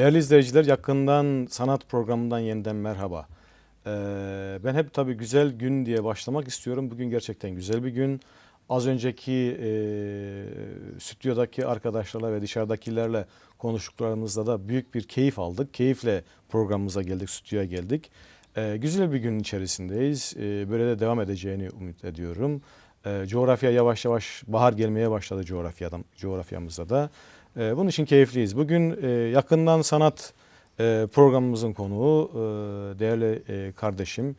Değerli izleyiciler yakından sanat programından yeniden merhaba. Ee, ben hep tabii güzel gün diye başlamak istiyorum. Bugün gerçekten güzel bir gün. Az önceki e, stüdyodaki arkadaşlarla ve dışarıdakilerle konuştuklarımızda da büyük bir keyif aldık. Keyifle programımıza geldik, stüdyoya geldik. Ee, güzel bir gün içerisindeyiz. Ee, böyle de devam edeceğini umut ediyorum. Ee, coğrafya yavaş yavaş bahar gelmeye başladı coğrafyadan, coğrafyamızda da. Ee, bunun için keyifliyiz. Bugün e, yakından sanat e, programımızın konuğu e, değerli e, kardeşim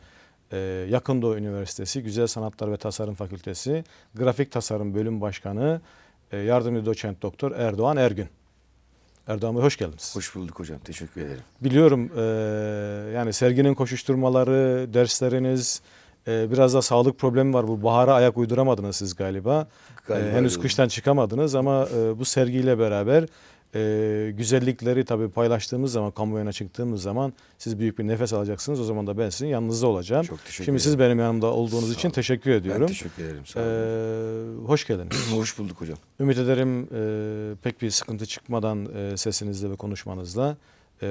e, Yakın Doğu Üniversitesi Güzel Sanatlar ve Tasarım Fakültesi Grafik Tasarım Bölüm Başkanı e, Yardımcı Doçent Doktor Erdoğan Ergün. Erdoğan Bey hoş geldiniz. Hoş bulduk hocam. Teşekkür ederim. Biliyorum e, yani serginin koşuşturmaları, dersleriniz, e, biraz da sağlık problemi var. Bu bahara ayak uyduramadınız siz galiba. Galiba E, henüz kıştan çıkamadınız ama e, bu sergiyle beraber e, güzellikleri tabii paylaştığımız zaman, kamuoyuna çıktığımız zaman siz büyük bir nefes alacaksınız. O zaman da ben sizin yanınızda olacağım. Çok teşekkür Şimdi siz ederim. benim yanımda olduğunuz Sağ için olun. teşekkür Ben ediyorum. teşekkür ederim. Sağ E, olun. hoş geldiniz. Hoş bulduk hocam. Ümit ederim e, pek bir sıkıntı çıkmadan e, sesinizle ve konuşmanızla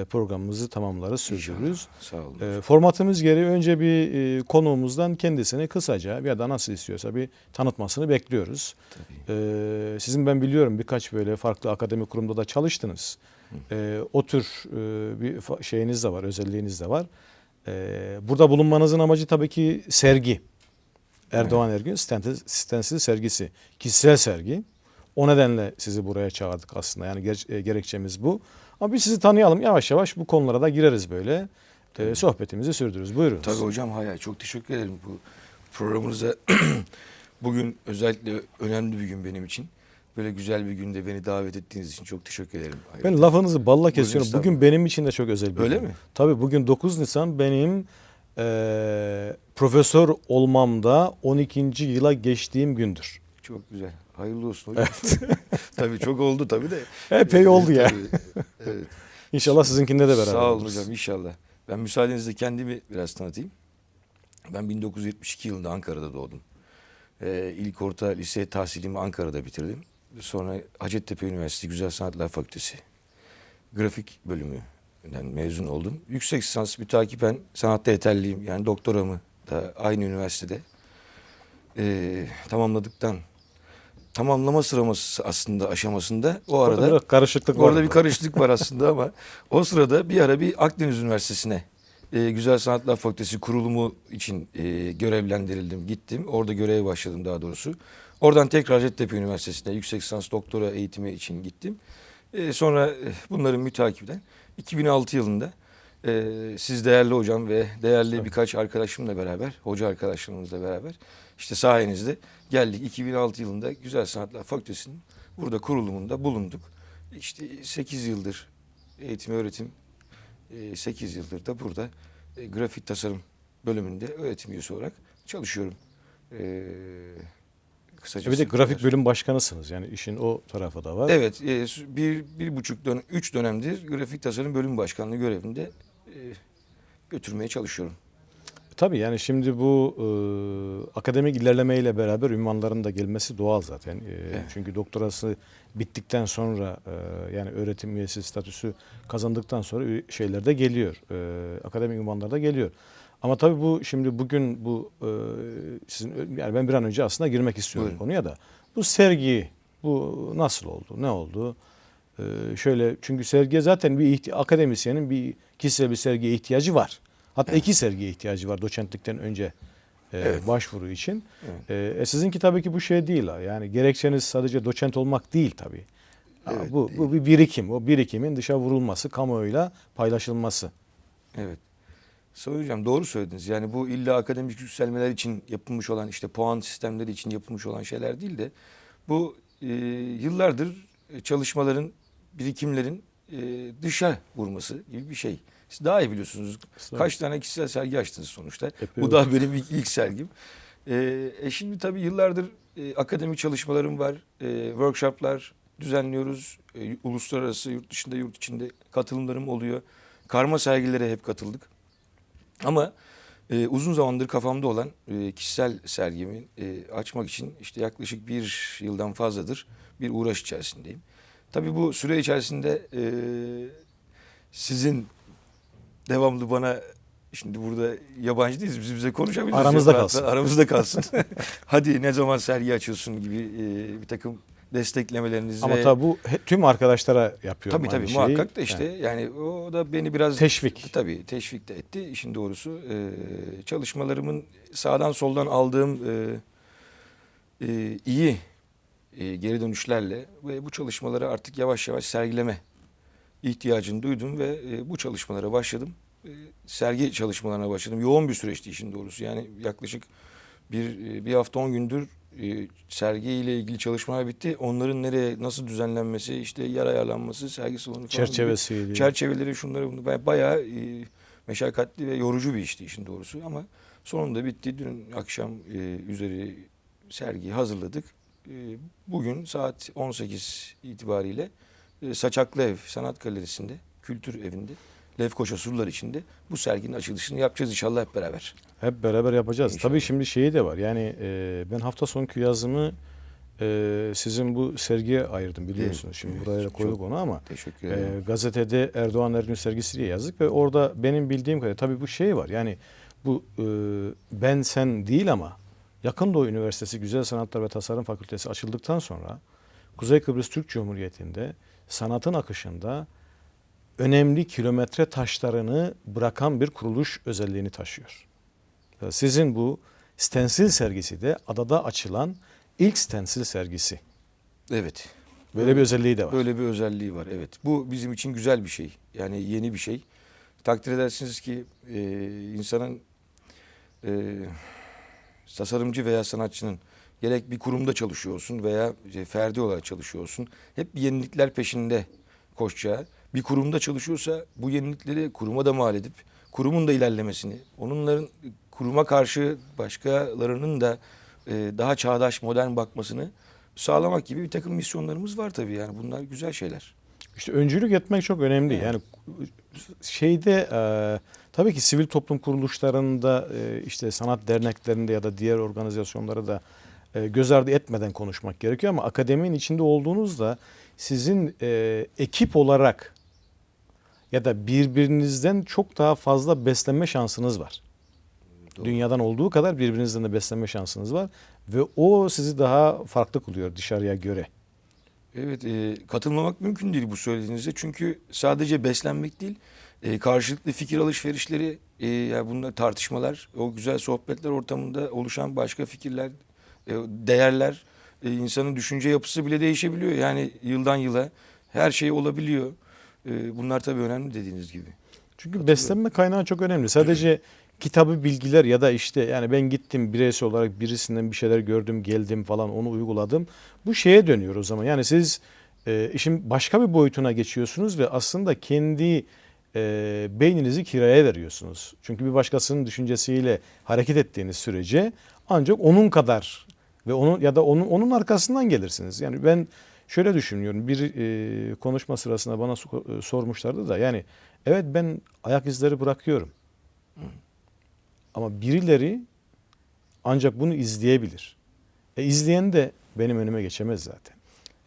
programımızı tamamlarız, sürdürürüz. Sağ olun. E, formatımız gereği önce bir e, konuğumuzdan kendisini kısaca ya da nasıl istiyorsa bir tanıtmasını bekliyoruz. Tabii. E, sizin ben biliyorum birkaç böyle farklı akademik kurumda da çalıştınız. E, o tür e, bir şeyiniz de var, özelliğiniz de var. E, burada bulunmanızın amacı tabii ki sergi. Erdoğan Ergün stensil, sergisi, kişisel sergi. O nedenle sizi buraya çağırdık aslında. Yani ger- e, gerekçemiz bu. Ama biz sizi tanıyalım. Yavaş yavaş bu konulara da gireriz böyle. E, sohbetimizi sürdürürüz. Buyurun. Tabii hocam hay hay. Çok teşekkür ederim bu programınıza. Bugün özellikle önemli bir gün benim için. Böyle güzel bir günde beni davet ettiğiniz için çok teşekkür ederim. Ben lafınızı balla kesiyorum. Bugün benim için de çok özel bir Öyle gün. mi? Tabii bugün 9 Nisan benim e, profesör olmamda 12. yıla geçtiğim gündür. Çok güzel. Hayırlı olsun hocam. tabii çok oldu tabii de. Epey oldu ya. Tabii, evet. İnşallah sizinkinde de beraber Sağ olun oluruz. hocam inşallah. Ben müsaadenizle kendimi biraz tanıtayım. Ben 1972 yılında Ankara'da doğdum. Ee, ilk orta lise tahsilimi Ankara'da bitirdim. Sonra Hacettepe Üniversitesi Güzel Sanatlar Fakültesi grafik bölümünden mezun oldum. Yüksek lisans mütakiben sanatta yeterliyim. Yani doktoramı da aynı üniversitede ee, tamamladıktan tamamlama sıraması aslında aşamasında o Orada arada biraz karışıklık var. Orada bir karışıklık var aslında ama o sırada bir ara bir Akdeniz Üniversitesi'ne e, Güzel Sanatlar Fakültesi kurulumu için e, görevlendirildim. Gittim. Orada göreve başladım daha doğrusu. Oradan tekrar Hacettepe Üniversitesi'ne yüksek lisans doktora eğitimi için gittim. E, sonra e, bunların mütakiben 2006 yılında e, siz değerli hocam ve değerli birkaç arkadaşımla beraber, hoca arkadaşlarımızla beraber işte sayenizde geldik. 2006 yılında Güzel Sanatlar Fakültesi'nin burada kurulumunda bulunduk. İşte 8 yıldır eğitim öğretim 8 yıldır da burada e, grafik tasarım bölümünde öğretim üyesi olarak çalışıyorum. E, kısacası Bir de grafik kadar. bölüm başkanısınız. Yani işin o tarafı da var. Evet, e, bir, bir buçuk dönem, üç dönemdir grafik tasarım bölüm başkanlığı görevinde e, götürmeye çalışıyorum. Tabii yani şimdi bu e, akademik ilerlemeyle beraber ünvanların da gelmesi doğal zaten. E, Evet. Çünkü doktorası bittikten sonra e, yani öğretim üyesi statüsü kazandıktan sonra şeyler de geliyor. E, akademik ünvanlar da geliyor. Ama tabii bu şimdi bugün bu e, sizin yani ben bir an önce aslında girmek istiyorum Buyurun. konuya da. Bu sergi bu nasıl oldu? Ne oldu? E, şöyle çünkü sergiye zaten bir akademisyenin bir kişisel bir sergiye ihtiyacı var. Hatta iki sergiye ihtiyacı var doçentlikten önce e, Evet. başvuru için. Evet. E, e, sizinki tabii ki bu şey değil. ha. Yani gerekçeniz sadece doçent olmak değil tabii. Evet, bu, değil. bu bir birikim. O birikimin dışa vurulması, kamuoyuyla paylaşılması. Evet. Sayın Hocam doğru söylediniz. Yani bu illa akademik yükselmeler için yapılmış olan işte puan sistemleri için yapılmış olan şeyler değil de bu e, yıllardır çalışmaların, birikimlerin e, dışa vurması gibi bir şey. Siz daha iyi biliyorsunuz. Kaç tane kişisel sergi açtınız sonuçta. Epey bu da benim ilk, ilk sergim. E, e şimdi tabii yıllardır e, akademik çalışmalarım var. E, workshoplar düzenliyoruz. E, uluslararası, yurt dışında, yurt içinde katılımlarım oluyor. Karma sergilere hep katıldık. Ama e, uzun zamandır kafamda olan e, kişisel sergimi e, açmak için işte yaklaşık bir yıldan fazladır bir uğraş içerisindeyim. Tabii bu süre içerisinde e, sizin devamlı bana şimdi burada yabancı değiliz biz bize konuşabiliriz. Aramızda Rahat- kalsın. Aramızda kalsın. Hadi ne zaman sergi açıyorsun gibi e, bir takım desteklemeleriniz Ama ve tabii bu tüm arkadaşlara yapıyorum tabii tabii şeyi. muhakkak da işte Yani yani o da beni biraz teşvik. Tabii teşvik de etti işin doğrusu. Ee, çalışmalarımın sağdan soldan aldığım e, e, iyi e, geri dönüşlerle ve bu çalışmaları artık yavaş yavaş sergileme ihtiyacını duydum ve e, bu çalışmalara başladım. E, sergi çalışmalarına başladım. Yoğun bir süreçti işin doğrusu. Yani yaklaşık bir e, bir hafta on gündür e, sergiyle ilgili çalışmalar bitti. Onların nereye nasıl düzenlenmesi, işte yer ayarlanması, sergi salonu falan gibi çerçevesiydi. çerçeveleri şunları bunu bayağı e, meşakkatli ve yorucu bir işti işin doğrusu ama sonunda bitti. Dün akşam e, üzeri sergiyi hazırladık. E, bugün saat 18 itibariyle e, Saçaklı Ev Sanat Galerisi'nde, Kültür Evi'nde, Lefkoşa Surlar içinde bu serginin açılışını yapacağız inşallah hep beraber. Hep beraber yapacağız. İnşallah. Tabii şimdi şeyi de var. Yani e, ben hafta sonki yazımı e, sizin bu sergiye ayırdım biliyorsunuz. Evet, Şimdi evet, buraya da çok- koyduk onu ama Teşekkür e, ederim. gazetede Erdoğan Ergün sergisi diye yazdık ve orada benim bildiğim kadar tabii bu şey var. Yani bu e, ben sen değil ama Yakın Doğu Üniversitesi Güzel Sanatlar ve Tasarım Fakültesi açıldıktan sonra Kuzey Kıbrıs Türk Cumhuriyeti'nde sanatın akışında önemli kilometre taşlarını bırakan bir kuruluş özelliğini taşıyor. Sizin bu stensil sergisi de adada açılan ilk stensil sergisi. Evet. Böyle bir özelliği de var. Böyle bir özelliği var evet. Bu bizim için güzel bir şey. Yani yeni bir şey. Takdir edersiniz ki e, insanın e, tasarımcı veya sanatçının gerek bir kurumda çalışıyor olsun veya işte ferdi olarak çalışıyor olsun. Hep yenilikler peşinde koşacağı. Bir kurumda çalışıyorsa bu yenilikleri kuruma da mal edip kurumun da ilerlemesini, onların kuruma karşı başkalarının da e, daha çağdaş, modern bakmasını sağlamak gibi bir takım misyonlarımız var tabii yani bunlar güzel şeyler. İşte öncülük etmek çok önemli. Evet. Yani şeyde e, tabii ki sivil toplum kuruluşlarında e, işte sanat derneklerinde ya da diğer organizasyonları da e, göz ardı etmeden konuşmak gerekiyor ama akademinin içinde olduğunuzda sizin e, ekip olarak ya da birbirinizden çok daha fazla beslenme şansınız var. Doğru. Dünyadan olduğu kadar birbirinizden de beslenme şansınız var ve o sizi daha farklı kılıyor dışarıya göre. Evet e, katılmamak mümkün değil bu söylediğinizde çünkü sadece beslenmek değil e, karşılıklı fikir alışverişleri e, yani bunlar tartışmalar o güzel sohbetler ortamında oluşan başka fikirler e, değerler e, insanın düşünce yapısı bile değişebiliyor yani yıldan yıla her şey olabiliyor E, bunlar tabii önemli dediğiniz gibi. Çünkü beslenme kaynağı çok önemli. Sadece kitabı bilgiler ya da işte yani ben gittim bireysel olarak birisinden bir şeyler gördüm, geldim falan onu uyguladım. Bu şeye dönüyor o zaman. Yani siz e, işin başka bir boyutuna geçiyorsunuz ve aslında kendi e, beyninizi kiraya veriyorsunuz. Çünkü bir başkasının düşüncesiyle hareket ettiğiniz sürece ancak onun kadar ve onun ya da onun onun arkasından gelirsiniz. Yani ben şöyle düşünüyorum. Bir e, konuşma sırasında bana e, sormuşlardı da yani evet ben ayak izleri bırakıyorum. Ama birileri ancak bunu izleyebilir. E izleyen de benim önüme geçemez zaten.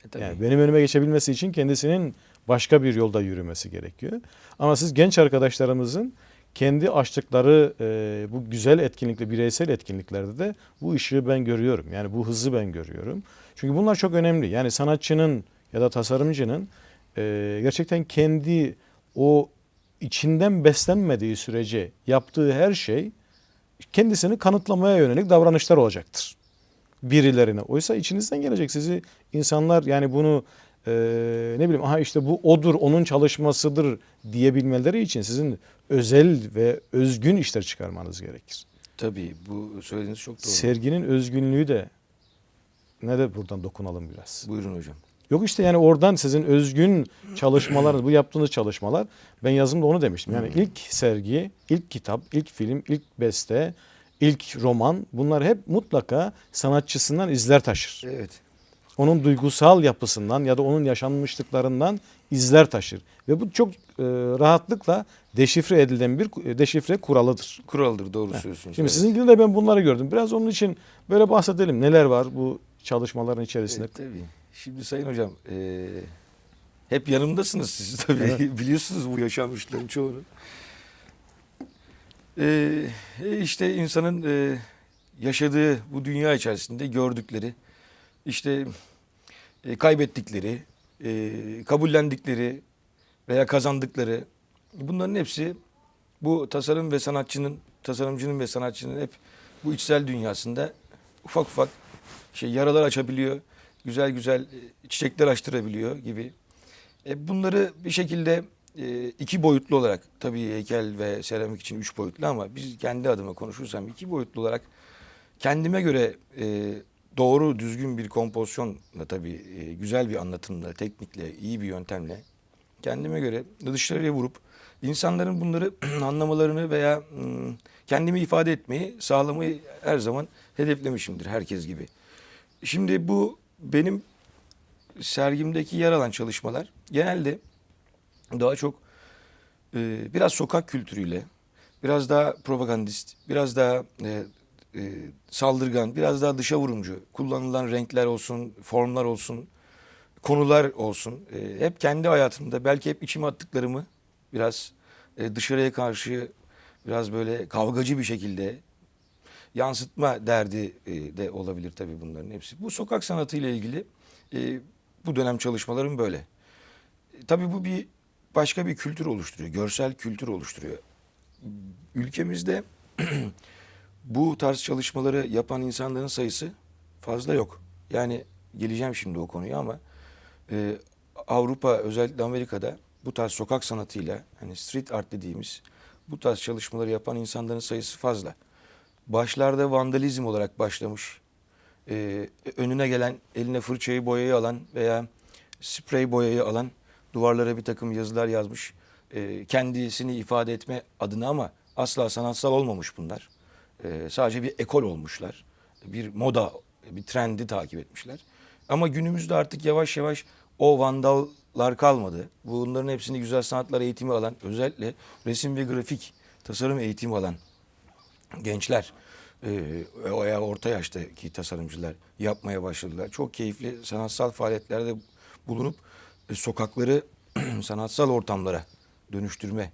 E, tabii. Yani benim önüme geçebilmesi için kendisinin başka bir yolda yürümesi gerekiyor. Ama siz genç arkadaşlarımızın kendi açtıkları e, bu güzel etkinlikle, bireysel etkinliklerde de bu ışığı ben görüyorum. Yani bu hızı ben görüyorum. Çünkü bunlar çok önemli. Yani sanatçının ya da tasarımcının e, gerçekten kendi o içinden beslenmediği sürece yaptığı her şey kendisini kanıtlamaya yönelik davranışlar olacaktır birilerine. Oysa içinizden gelecek sizi insanlar yani bunu e, ne bileyim aha işte bu odur onun çalışmasıdır diyebilmeleri için sizin özel ve özgün işler çıkarmanız gerekir. Tabii bu söylediğiniz çok doğru. Serginin özgünlüğü de ne de buradan dokunalım biraz. Buyurun hocam. Yok işte yani oradan sizin özgün çalışmalarınız, bu yaptığınız çalışmalar ben yazımda onu demiştim. Yani ilk sergi, ilk kitap, ilk film, ilk beste, ilk roman bunlar hep mutlaka sanatçısından izler taşır. Evet. Onun duygusal yapısından ya da onun yaşanmışlıklarından izler taşır. Ve bu çok e, rahatlıkla deşifre edilen bir e, deşifre kuralıdır. Kuraldır doğru söylüyorsunuz. Şimdi evet. sizinkinde de ben bunları gördüm. Biraz onun için böyle bahsedelim. Neler var bu çalışmaların içerisinde? Evet, tabii. Şimdi Sayın Hocam, e, Hep yanımdasınız siz tabii. Biliyorsunuz bu yaşanmışların çoğunu. Ee, e, işte insanın e, yaşadığı bu dünya içerisinde gördükleri, işte e, kaybettikleri, e, kabullendikleri veya kazandıkları bunların hepsi bu tasarım ve sanatçının, tasarımcının ve sanatçının hep bu içsel dünyasında ufak ufak şey yaralar açabiliyor, güzel güzel e, çiçekler açtırabiliyor gibi. E, bunları bir şekilde e, iki boyutlu olarak tabii heykel ve seramik için üç boyutlu ama biz kendi adıma konuşursam iki boyutlu olarak kendime göre e, doğru düzgün bir kompozisyonla tabii e, güzel bir anlatımla, teknikle, iyi bir yöntemle kendime göre dışarıya vurup insanların bunları anlamalarını veya kendimi ifade etmeyi sağlamayı her zaman hedeflemişimdir herkes gibi. Şimdi bu benim sergimdeki yer alan çalışmalar genelde daha çok e, biraz sokak kültürüyle, biraz daha propagandist, biraz daha e, e, saldırgan, biraz daha dışa vurumcu, kullanılan renkler olsun, formlar olsun, konular olsun. E, hep kendi hayatımda belki hep içime attıklarımı biraz e, dışarıya karşı biraz böyle kavgacı bir şekilde yansıtma derdi e, de olabilir tabii bunların hepsi. Bu sokak sanatı ile ilgili e, bu dönem çalışmalarım böyle. E, tabii bu bir başka bir kültür oluşturuyor. Görsel kültür oluşturuyor. Ülkemizde bu tarz çalışmaları yapan insanların sayısı fazla yok. Yani geleceğim şimdi o konuya ama e, Avrupa özellikle Amerika'da bu tarz sokak sanatıyla hani street art dediğimiz bu tarz çalışmaları yapan insanların sayısı fazla. Başlarda vandalizm olarak başlamış. e, önüne gelen eline fırçayı boyayı alan veya sprey boyayı alan duvarlara bir takım yazılar yazmış. E, kendisini ifade etme adına ama asla sanatsal olmamış bunlar. E, sadece bir ekol olmuşlar. Bir moda, bir trendi takip etmişler. Ama günümüzde artık yavaş yavaş o vandallar kalmadı. Bunların hepsini güzel sanatlar eğitimi alan, özellikle resim ve grafik tasarım eğitimi alan gençler veya orta yaştaki tasarımcılar yapmaya başladılar. Çok keyifli sanatsal faaliyetlerde bulunup e, sokakları sanatsal ortamlara dönüştürme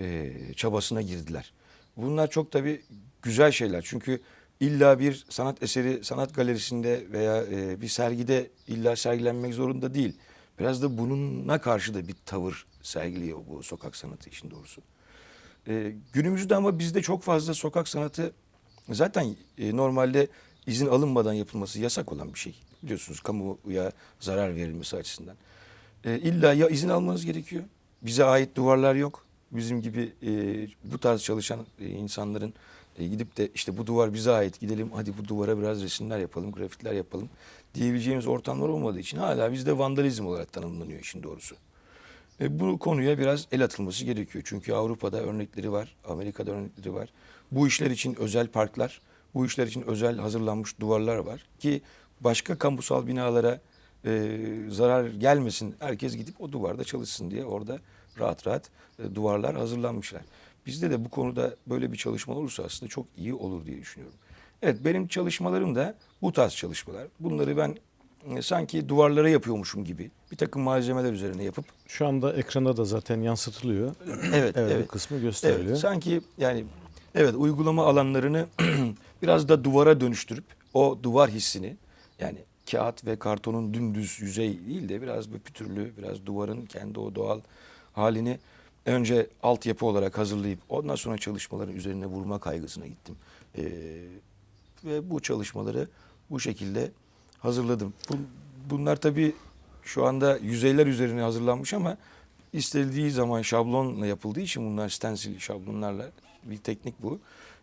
e, çabasına girdiler. Bunlar çok tabii güzel şeyler. Çünkü illa bir sanat eseri sanat galerisinde veya e, bir sergide illa sergilenmek zorunda değil. Biraz da bununla karşı da bir tavır sergiliyor bu sokak sanatı işin doğrusu. E, günümüzde ama bizde çok fazla sokak sanatı zaten e, normalde izin alınmadan yapılması yasak olan bir şey. Biliyorsunuz kamuya zarar verilmesi açısından. E, illa ya izin almanız gerekiyor. Bize ait duvarlar yok. Bizim gibi e, bu tarz çalışan e, insanların e, gidip de işte bu duvar bize ait gidelim hadi bu duvara biraz resimler yapalım, grafitler yapalım diyebileceğimiz ortamlar olmadığı için hala bizde vandalizm olarak tanımlanıyor işin doğrusu. E, bu konuya biraz el atılması gerekiyor. Çünkü Avrupa'da örnekleri var, Amerika'da örnekleri var. Bu işler için özel parklar, bu işler için özel hazırlanmış duvarlar var ki başka kamusal binalara e, zarar gelmesin. Herkes gidip o duvarda çalışsın diye orada rahat rahat e, duvarlar hazırlanmışlar. Bizde de bu konuda böyle bir çalışma olursa aslında çok iyi olur diye düşünüyorum. Evet benim çalışmalarım da bu tarz çalışmalar. Bunları ben e, sanki duvarlara yapıyormuşum gibi bir takım malzemeler üzerine yapıp Şu anda ekranda da zaten yansıtılıyor. evet Evet, evet kısmı gösteriliyor. Evet, sanki yani evet uygulama alanlarını biraz da duvara dönüştürüp o duvar hissini yani kağıt ve kartonun dümdüz yüzey değil de biraz bir pütürlü, biraz duvarın kendi o doğal halini önce altyapı olarak hazırlayıp ondan sonra çalışmaların üzerine vurma kaygısına gittim. Ee, ve bu çalışmaları bu şekilde hazırladım. Bu- bunlar tabii şu anda yüzeyler üzerine hazırlanmış ama istenildiği zaman şablonla yapıldığı için bunlar stencil şablonlarla bir teknik bu.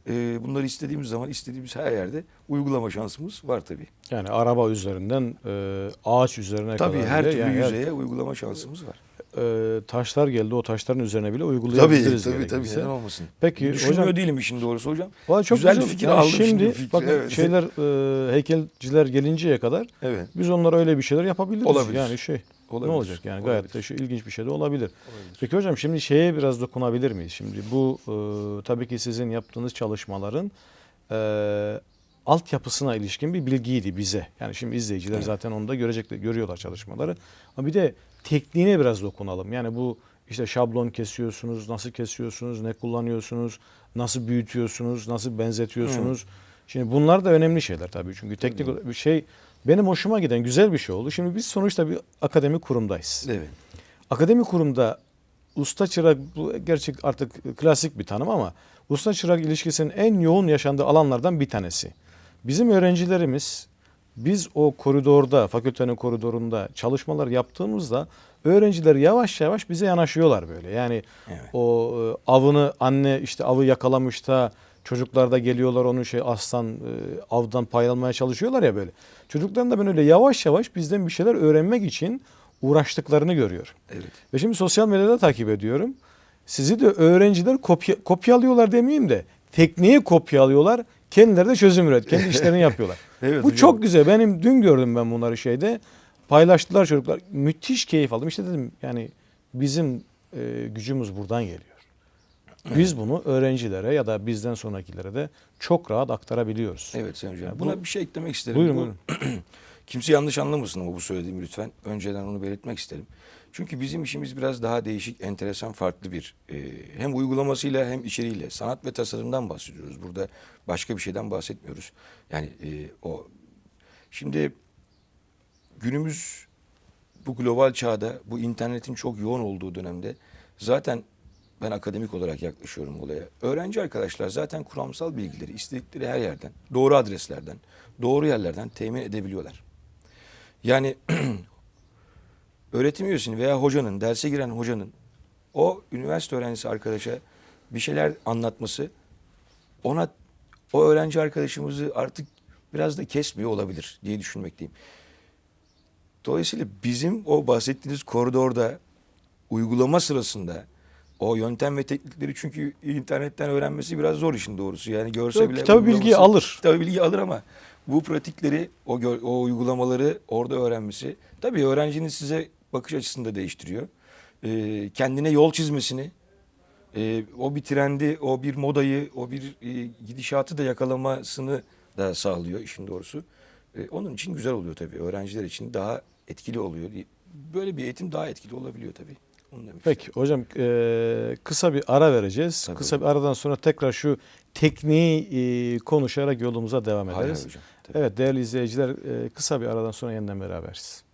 Ee, bunları istediğimiz zaman istediğimiz her yerde uygulama şansımız var tabii. Yani araba üzerinden e, ağaç üzerine Tabii kadar her bile türlü yani yüzeye uygulama şansımız var. E, taşlar geldi o taşların üzerine bile uygulayabiliriz Tabii tabii tabii neden olmasın. Peki Düşünmüyor hocam değilim işin doğrusu hocam. Valla çok güzel güzel, bir fikir Yani aldım şimdi. şimdi fikri, bakın evet. şeyler e, heykelciler gelinceye kadar Evet. biz onlara öyle bir şeyler yapabiliriz. Olabilir. Yani şey Olabilir. ne olacak yani Olabilir. gayet de şu ilginç bir şey de olabilir. Olabilir. Peki hocam şimdi şeye biraz dokunabilir miyiz? Şimdi bu e, tabii ki sizin yaptığınız çalışmaların e, altyapısına ilişkin bir bilgiydi bize. Yani şimdi izleyiciler Evet. zaten onu da görecekler, görüyorlar çalışmaları. Ama bir de tekniğine biraz dokunalım. Yani bu işte şablon kesiyorsunuz, nasıl kesiyorsunuz, ne kullanıyorsunuz, nasıl büyütüyorsunuz, nasıl benzetiyorsunuz. Şimdi bunlar da önemli şeyler tabii. Çünkü teknik olarak bir şey benim hoşuma giden güzel bir şey oldu. Şimdi biz sonuçta bir akademik kurumdayız. Evet. Akademik kurumda usta çırak bu gerçek artık klasik bir tanım ama usta çırak ilişkisinin en yoğun yaşandığı alanlardan bir tanesi. Bizim öğrencilerimiz biz o koridorda, fakültenin koridorunda çalışmalar yaptığımızda öğrenciler yavaş yavaş bize yanaşıyorlar böyle. Yani Evet. o e, avını anne işte avı yakalamış da çocuklar da geliyorlar onu şey aslan e, avdan pay almaya çalışıyorlar ya böyle. Çocukların da ben öyle yavaş yavaş bizden bir şeyler öğrenmek için uğraştıklarını görüyorum. Evet. Ve şimdi sosyal medyada takip ediyorum. Sizi de öğrenciler kopya, kopyalıyorlar demeyeyim de tekniği kopyalıyorlar. Kendileri de çözüm üret. Kendi işlerini yapıyorlar. Evet Bu hocam. çok güzel. Benim dün gördüm ben bunları şeyde. Paylaştılar çocuklar. Müthiş keyif aldım. İşte dedim yani bizim e, gücümüz buradan geliyor. Biz bunu öğrencilere ya da bizden sonrakilere de çok rahat aktarabiliyoruz. Evet Sayın Hocam. Yani Buna bu- bir şey eklemek isterim. Buyurun Bu- buyurun. Kimse yanlış anlamasın ama bu söylediğimi lütfen. Önceden onu belirtmek isterim. Çünkü bizim işimiz biraz daha değişik, enteresan, farklı bir e, hem uygulamasıyla hem içeriğiyle sanat ve tasarımdan bahsediyoruz. Burada başka bir şeyden bahsetmiyoruz. Yani e, o şimdi günümüz bu global çağda, bu internetin çok yoğun olduğu dönemde zaten ben akademik olarak yaklaşıyorum olaya. Öğrenci arkadaşlar zaten kuramsal bilgileri istedikleri her yerden, doğru adreslerden, doğru yerlerden temin edebiliyorlar. Yani öğretim üyesinin veya hocanın, derse giren hocanın o üniversite öğrencisi arkadaşa bir şeyler anlatması ona o öğrenci arkadaşımızı artık biraz da kesmiyor olabilir diye düşünmekteyim. Dolayısıyla bizim o bahsettiğiniz koridorda uygulama sırasında o yöntem ve teknikleri çünkü internetten öğrenmesi biraz zor işin doğrusu. Yani görse Yok, bile kitabı bilgiyi alır. Kitabı bilgi alır ama bu pratikleri, o, o uygulamaları orada öğrenmesi tabii öğrencinin size bakış açısını da değiştiriyor. Ee, kendine yol çizmesini, e, o bir trendi, o bir modayı, o bir e, gidişatı da yakalamasını da sağlıyor işin doğrusu. E, onun için güzel oluyor tabii. Öğrenciler için daha etkili oluyor. Böyle bir eğitim daha etkili olabiliyor tabii. Onu demek Peki hocam e, kısa bir ara vereceğiz. Tabii kısa hocam. bir aradan sonra tekrar şu tekniği e, konuşarak yolumuza devam ederiz. hocam. Tabii. Evet değerli izleyiciler e, kısa bir aradan sonra yeniden beraberiz.